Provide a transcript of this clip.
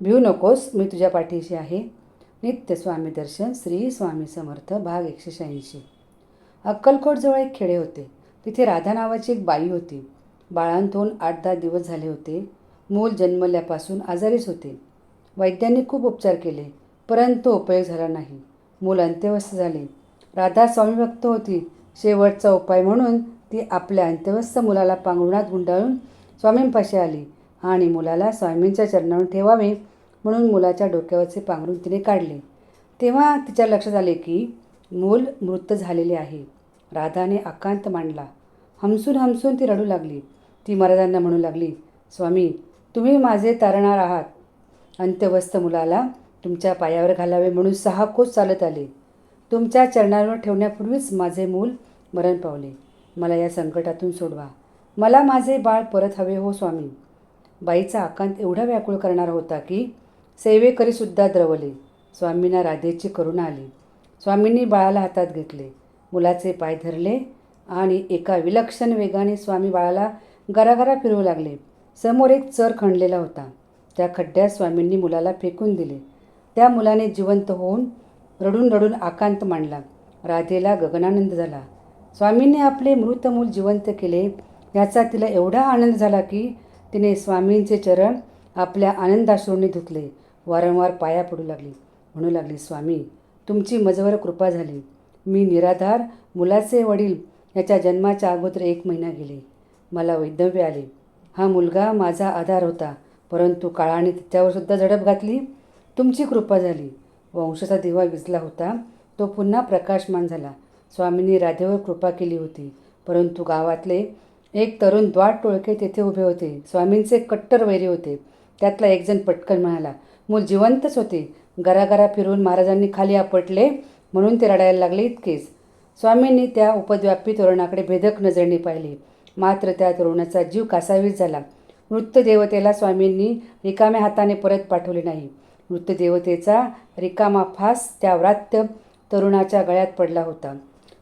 भिऊ नकोस मी तुझ्या पाठीशी आहे. नित्य स्वामी दर्शन श्री स्वामी समर्थ भाग एकशे शहाऐंशी. अक्कलकोटजवळ एक खेडे होते. तिथे राधा नावाची एक बाई होती. बाळांतून आठ दहा दिवस झाले होते. मूल जन्मल्यापासून आजारीच होते. वैद्यांनी खूप उपचार केले परंतु उपयोग झाला नाही. मूल अंत्यवस्थ झाले. राधा स्वामीभक्त होती. शेवटचा उपाय म्हणून ती आपल्या अंत्यवस्थ मुलाला पांघरुणात गुंडाळून स्वामींपाशी आली. आणि मुलाला स्वामींच्या चरणावर ठेवावे म्हणून मुलाच्या डोक्यावरचे पांघरून तिने काढले. तेव्हा तिच्या लक्षात आले की मूल मृत झालेले आहे. राधाने आकांत मांडला. हमसून हमसून ती रडू लागली. ती महाराजांना म्हणू लागली स्वामी तुम्ही माझे तारणार आहात. अंत्यवस्थ मुलाला तुमच्या पायावर घालावे म्हणून सहा कोस चालत आले. तुमच्या चरणावर ठेवण्यापूर्वीच माझे मूल मरण पावले. मला या संकटातून सोडवा. मला माझे बाळ परत हवे हो स्वामी. बाईचा आकांत एवढा व्याकुळ करणारा होता की सेवेकरीसुद्धा द्रवले. स्वामींना राधेची करुणा आली. स्वामींनी बाळाला हातात घेतले. मुलाचे पाय धरले आणि एका विलक्षण वेगाने स्वामी बाळाला गरागरा फिरवू लागले. समोर एक चर खणलेला होता. त्या खड्ड्यात स्वामींनी मुलाला फेकून दिले. त्या मुलाने जिवंत होऊन रडून रडून आकांत मांडला. राधेला गगनानंद झाला. स्वामींनी आपले मृत मूल जिवंत केले. याचा तिला एवढा आनंद झाला की तिने स्वामींचे चरण आपल्या आनंदाश्रूंनी धुतले. वारंवार पाया पडू लागली. म्हणू लागली स्वामी तुमची मजवर कृपा झाली. मी निराधार मुलाचे वडील याच्या जन्माच्या अगोदर एक महिना गेले. मला वैधव्य आले. हा मुलगा माझा आधार होता परंतु काळाने त्याच्यावर सुद्धा झडप घातली. तुमची कृपा झाली. वंशाचा दिवा विजला होता. तो पुन्हा प्रकाशमान झाला. स्वामींनी राधेवर कृपा केली होती परंतु गावातले एक तरुण द्वाट टोळके तेथे उभे होते. स्वामींचे कट्टर वैरी होते. त्यातला एकजण पटकन म्हणाला मूल जिवंतच होते. घराघरा फिरून महाराजांनी खाली आपटले म्हणून ते रडायला लागले इतकेच स्वामींनी त्या उपद्व्यापी तरुणाकडे भेदक नजरेने पाहिले. मात्र त्या तरुणाचा जीव कासावीस झाला. नृत्यदेवतेला स्वामींनी रिकाम्या हाताने परत पाठवले नाही. नृत्यदेवतेचा रिकामा फास त्या व्रात्य तरुणाच्या गळ्यात पडला होता.